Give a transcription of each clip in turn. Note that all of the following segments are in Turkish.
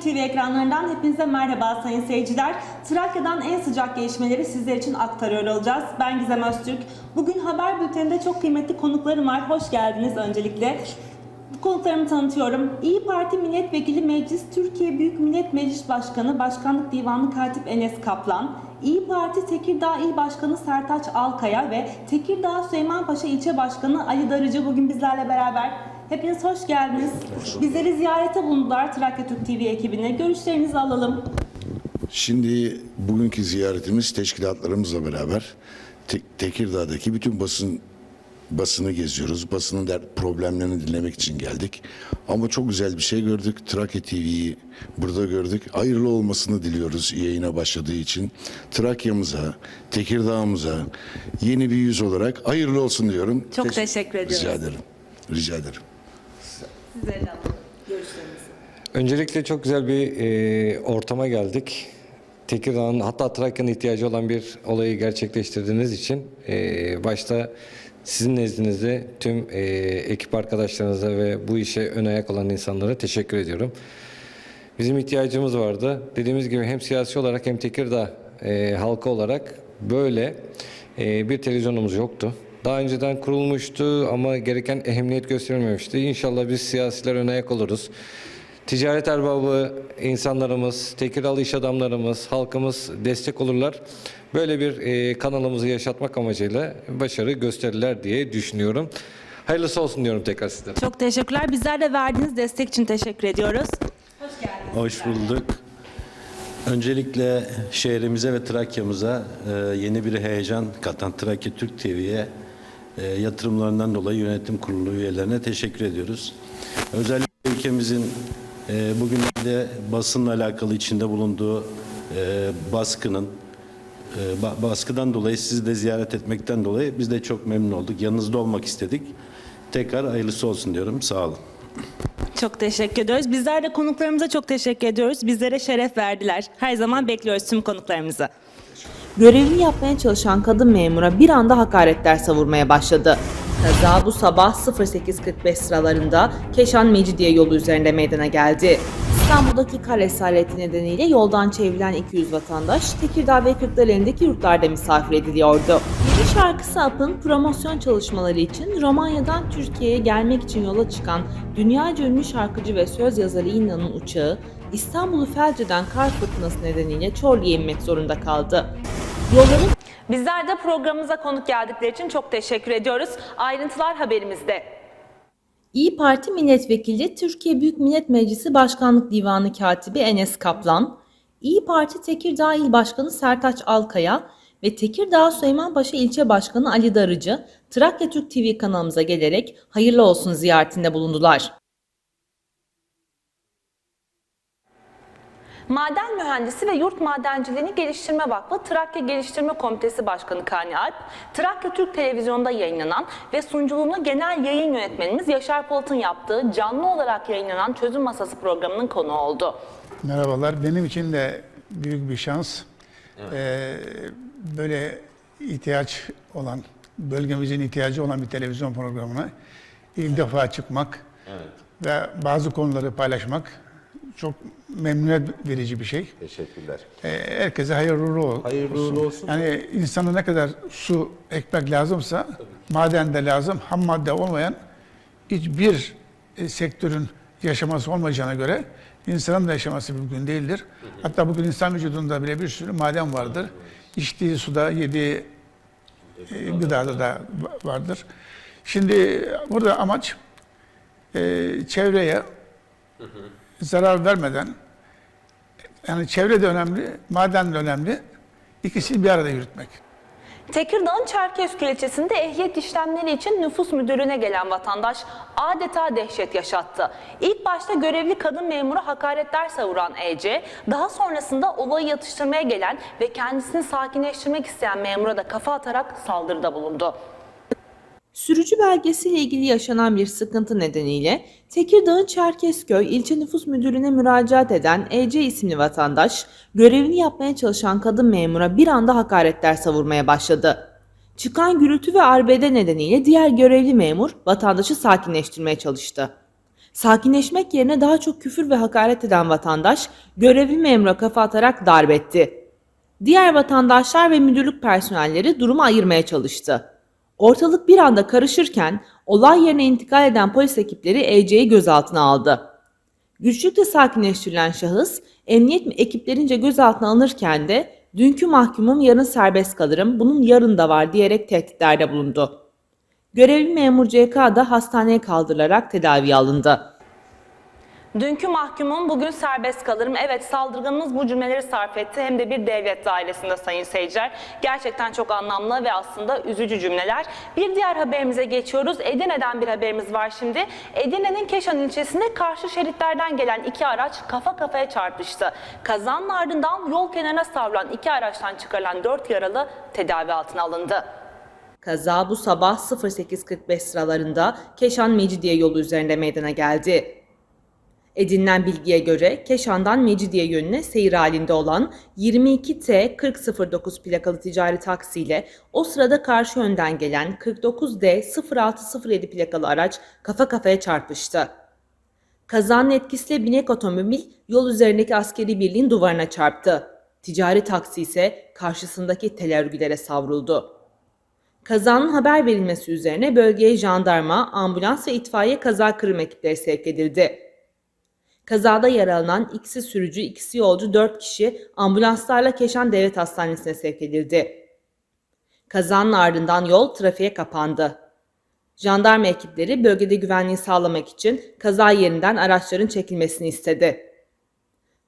TV ekranlarından hepinize merhaba sayın seyirciler. Trakya'dan en sıcak gelişmeleri sizler için aktarıyor olacağız. Ben Gizem Öztürk. Bugün haber bülteninde çok kıymetli konuklarım var. Hoş geldiniz öncelikle. Konuklarımı tanıtıyorum. İyi Parti Milletvekili Meclis Türkiye Büyük Millet Meclis Başkanı Başkanlık Divanı Katip Enes Kaplan, İyi Parti Tekirdağ İl Başkanı Sertaç Alkaya ve Tekirdağ Süleymanpaşa İlçe Başkanı Ali Darıcı bugün bizlerle beraber. Hepiniz hoş geldiniz. Bizleri ziyarete bulundular Trakya Türk TV ekibine. Görüşlerinizi alalım. Şimdi bugünkü ziyaretimiz teşkilatlarımızla beraber Te- Tekirdağ'daki bütün basın basını geziyoruz. Basının der problemlerini dinlemek için geldik. Ama çok güzel bir şey gördük. Trakya TV'yi burada gördük. Hayırlı olmasını diliyoruz yayına başladığı için. Trakya'mıza, Tekirdağ'ımıza yeni bir yüz olarak hayırlı olsun diyorum. Çok Teş- teşekkür ediyoruz. Rica ederim. Rica ederim. Sizleri de. Görüşlerinizi. Öncelikle çok güzel bir e, ortama geldik. Tekirdağ'ın hatta Trakya'nın ihtiyacı olan bir olayı gerçekleştirdiğiniz için e, başta sizin nezdinizde tüm e, ekip arkadaşlarınıza ve bu işe ön ayak olan insanlara teşekkür ediyorum. Bizim ihtiyacımız vardı. Dediğimiz gibi hem siyasi olarak hem Tekirdağ e, halkı olarak böyle e, bir televizyonumuz yoktu. Daha önceden kurulmuştu ama gereken ehemmiyet gösterilmemişti. İnşallah biz siyasiler ön ayak oluruz. Ticaret erbabı insanlarımız, Tekirdağlı iş adamlarımız, halkımız destek olurlar. Böyle bir e, kanalımızı yaşatmak amacıyla başarı gösterirler diye düşünüyorum. Hayırlısı olsun diyorum tekrar sizlere. Çok teşekkürler. Bizler de verdiğiniz destek için teşekkür ediyoruz. Hoş geldiniz. Hoş bulduk. Öncelikle şehrimize ve Trakya'mıza e, yeni bir heyecan katan Trakya Türk TV'ye yatırımlarından dolayı yönetim kurulu üyelerine teşekkür ediyoruz. Özellikle ülkemizin e, bugünlerde basınla alakalı içinde bulunduğu e, baskının e, ba- baskıdan dolayı sizi de ziyaret etmekten dolayı biz de çok memnun olduk. Yanınızda olmak istedik. Tekrar hayırlısı olsun diyorum. Sağ olun. Çok teşekkür ediyoruz. Bizler de konuklarımıza çok teşekkür ediyoruz. Bizlere şeref verdiler. Her zaman bekliyoruz tüm konuklarımızı. Görevini yapmaya çalışan kadın memura bir anda hakaretler savurmaya başladı. Kaza bu sabah 08.45 sıralarında Keşan Mecidiye yolu üzerinde meydana geldi. İstanbul'daki kar esareti nedeniyle yoldan çevrilen 200 vatandaş Tekirdağ ve Kırklareli'ndeki yurtlarda misafir ediliyordu. Yeni şarkısı Ap'ın promosyon çalışmaları için Romanya'dan Türkiye'ye gelmek için yola çıkan dünyaca ünlü şarkıcı ve söz yazarı İnna'nın uçağı İstanbul'u felç eden kar fırtınası nedeniyle Çorlu'ya inmek zorunda kaldı. Yolların Bizler de programımıza konuk geldikleri için çok teşekkür ediyoruz. Ayrıntılar haberimizde. İyi Parti Milletvekili Türkiye Büyük Millet Meclisi Başkanlık Divanı Katibi Enes Kaplan, İyi Parti Tekirdağ İl Başkanı Sertaç Alkaya ve Tekirdağ Süleymanpaşa İlçe Başkanı Ali Darıcı, Trakya Türk TV kanalımıza gelerek hayırlı olsun ziyaretinde bulundular. Maden Mühendisi ve Yurt Madenciliğini Geliştirme Vakfı Trakya Geliştirme Komitesi Başkanı Kani Alp, Trakya Türk Televizyonu'nda yayınlanan ve sunuculuğunu genel yayın yönetmenimiz Yaşar Polat'ın yaptığı canlı olarak yayınlanan Çözüm Masası programının konu oldu. Merhabalar. Benim için de büyük bir şans. Ee, böyle ihtiyaç olan, bölgemizin ihtiyacı olan bir televizyon programına ilk defa çıkmak ve bazı konuları paylaşmak çok memnuniyet verici bir şey. Teşekkürler. Ee, herkese hayırlı uğurlu ol- Hayırlı uğurlu olsun. Yani insana ne kadar su, ekmek lazımsa maden de lazım, ham madde olmayan hiçbir e, sektörün yaşaması olmayacağına göre insanın da yaşaması mümkün değildir. Hatta bugün insan vücudunda bile bir sürü maden vardır. İçtiği suda, yediği e, gıdada da va- vardır. Şimdi burada amaç e, çevreye zarar vermeden yani çevre de önemli, maden de önemli. İkisini bir arada yürütmek. Tekirdağ'ın Çerkezköy ilçesinde ehliyet işlemleri için nüfus müdürlüğüne gelen vatandaş adeta dehşet yaşattı. İlk başta görevli kadın memura hakaretler savuran EC, daha sonrasında olayı yatıştırmaya gelen ve kendisini sakinleştirmek isteyen memura da kafa atarak saldırıda bulundu. Sürücü belgesiyle ilgili yaşanan bir sıkıntı nedeniyle Tekirdağ'ın Çerkezköy İlçe Nüfus Müdürlüğü'ne müracaat eden EC isimli vatandaş, görevini yapmaya çalışan kadın memura bir anda hakaretler savurmaya başladı. Çıkan gürültü ve arbede nedeniyle diğer görevli memur vatandaşı sakinleştirmeye çalıştı. Sakinleşmek yerine daha çok küfür ve hakaret eden vatandaş görevli memura kafa atarak darp etti. Diğer vatandaşlar ve müdürlük personelleri durumu ayırmaya çalıştı. Ortalık bir anda karışırken olay yerine intikal eden polis ekipleri EC'yi gözaltına aldı. Güçlükle sakinleştirilen şahıs emniyet ekiplerince gözaltına alınırken de dünkü mahkumum yarın serbest kalırım bunun yarın da var diyerek tehditlerde bulundu. Görevli memur CK da hastaneye kaldırılarak tedaviye alındı. Dünkü mahkumum bugün serbest kalırım. Evet saldırganımız bu cümleleri sarf etti. Hem de bir devlet dairesinde sayın seyirciler. Gerçekten çok anlamlı ve aslında üzücü cümleler. Bir diğer haberimize geçiyoruz. Edirne'den bir haberimiz var şimdi. Edirne'nin Keşan ilçesinde karşı şeritlerden gelen iki araç kafa kafaya çarpıştı. Kazanın ardından yol kenarına savrulan iki araçtan çıkarılan dört yaralı tedavi altına alındı. Kaza bu sabah 08.45 sıralarında Keşan Mecidiye yolu üzerinde meydana geldi. Edinilen bilgiye göre Keşan'dan Mecidiye yönüne seyir halinde olan 22T 4009 plakalı ticari taksiyle o sırada karşı yönden gelen 49D 0607 plakalı araç kafa kafaya çarpıştı. Kazanın etkisiyle binek otomobil yol üzerindeki askeri birliğin duvarına çarptı. Ticari taksi ise karşısındaki tel örgülere savruldu. Kazanın haber verilmesi üzerine bölgeye jandarma, ambulans ve itfaiye kaza kırım ekipleri sevk edildi. Kazada yaralanan ikisi sürücü, ikisi yolcu 4 kişi ambulanslarla Keşan Devlet Hastanesi'ne sevk edildi. Kazanın ardından yol trafiğe kapandı. Jandarma ekipleri bölgede güvenliği sağlamak için kaza yerinden araçların çekilmesini istedi.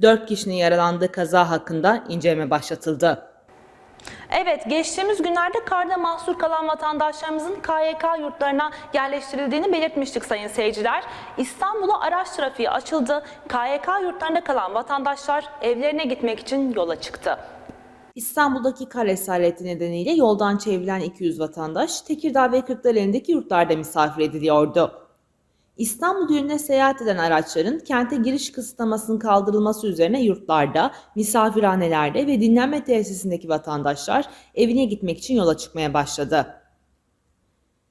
4 kişinin yaralandığı kaza hakkında inceleme başlatıldı. Evet, geçtiğimiz günlerde karda mahsur kalan vatandaşlarımızın KYK yurtlarına yerleştirildiğini belirtmiştik sayın seyirciler. İstanbul'a araç trafiği açıldı. KYK yurtlarında kalan vatandaşlar evlerine gitmek için yola çıktı. İstanbul'daki kar esareti nedeniyle yoldan çevrilen 200 vatandaş Tekirdağ ve Kırklareli'ndeki yurtlarda misafir ediliyordu. İstanbul yönüne seyahat eden araçların kente giriş kısıtlamasının kaldırılması üzerine yurtlarda, misafirhanelerde ve dinlenme tesisindeki vatandaşlar evine gitmek için yola çıkmaya başladı.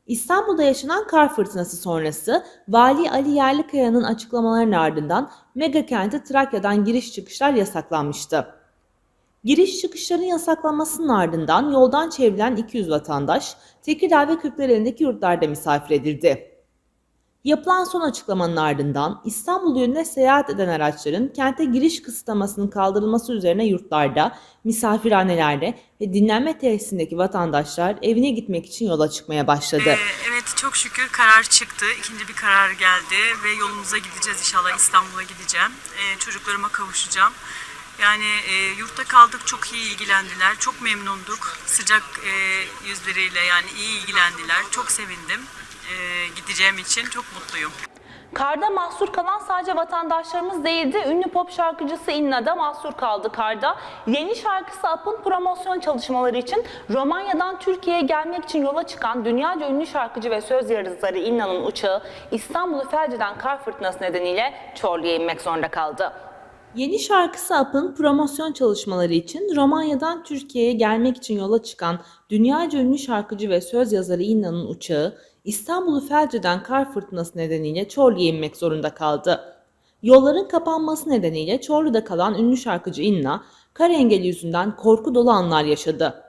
İstanbul'da yaşanan kar fırtınası sonrası Vali Ali Yerlikaya'nın açıklamalarının ardından mega kente Trakya'dan giriş çıkışlar yasaklanmıştı. Giriş çıkışların yasaklanmasının ardından yoldan çevrilen 200 vatandaş Tekirdağ ve Kırklareli'ndeki yurtlarda misafir edildi. Yapılan son açıklamanın ardından İstanbul yönüne seyahat eden araçların kente giriş kısıtlamasının kaldırılması üzerine yurtlarda, misafirhanelerde ve dinlenme tesisindeki vatandaşlar evine gitmek için yola çıkmaya başladı. Ee, evet çok şükür karar çıktı. İkinci bir karar geldi ve yolumuza gideceğiz inşallah İstanbul'a gideceğim. Ee, çocuklarıma kavuşacağım. Yani e, yurtta kaldık çok iyi ilgilendiler. Çok memnunduk. Sıcak e, yüzleriyle yani iyi ilgilendiler. Çok sevindim. E, gideceğim için çok mutluyum. Karda mahsur kalan sadece vatandaşlarımız değildi. Ünlü pop şarkıcısı İnna da mahsur kaldı karda. Yeni şarkısı Ap'ın promosyon çalışmaları için Romanya'dan Türkiye'ye gelmek için yola çıkan dünyaca ünlü şarkıcı ve söz yazarı İnna'nın uçağı İstanbul'u felç eden kar fırtınası nedeniyle Çorlu'ya inmek zorunda kaldı. Yeni şarkısı Ap'ın promosyon çalışmaları için Romanya'dan Türkiye'ye gelmek için yola çıkan dünyaca ünlü şarkıcı ve söz yazarı İnna'nın uçağı İstanbul'u felç eden kar fırtınası nedeniyle Çorlu'ya inmek zorunda kaldı. Yolların kapanması nedeniyle Çorlu'da kalan ünlü şarkıcı İnna, kar engeli yüzünden korku dolu anlar yaşadı.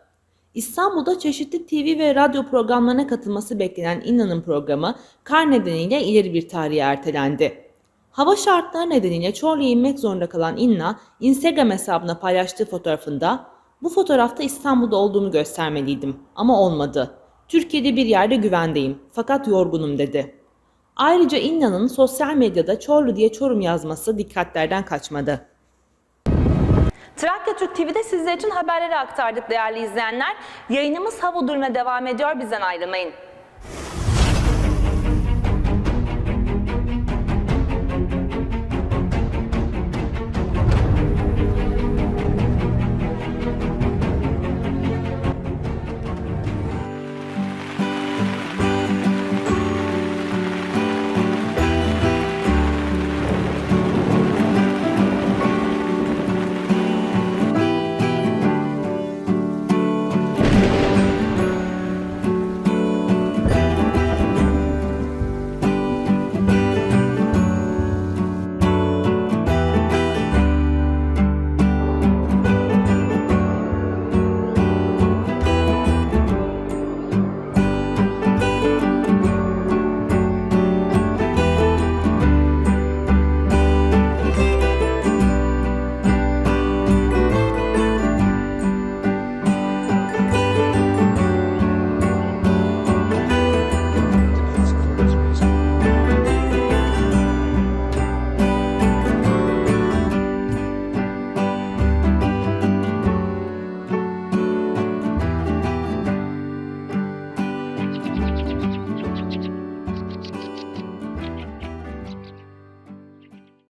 İstanbul'da çeşitli TV ve radyo programlarına katılması beklenen İnna'nın programı kar nedeniyle ileri bir tarihe ertelendi. Hava şartları nedeniyle Çorlu'ya inmek zorunda kalan İnna, Instagram hesabına paylaştığı fotoğrafında bu fotoğrafta İstanbul'da olduğumu göstermeliydim ama olmadı. Türkiye'de bir yerde güvendeyim fakat yorgunum dedi. Ayrıca İnna'nın sosyal medyada Çorlu diye Çorum yazması dikkatlerden kaçmadı. Trakya Türk TV'de sizler için haberleri aktardık değerli izleyenler. Yayınımız hava durumuna devam ediyor. Bizden ayrılmayın.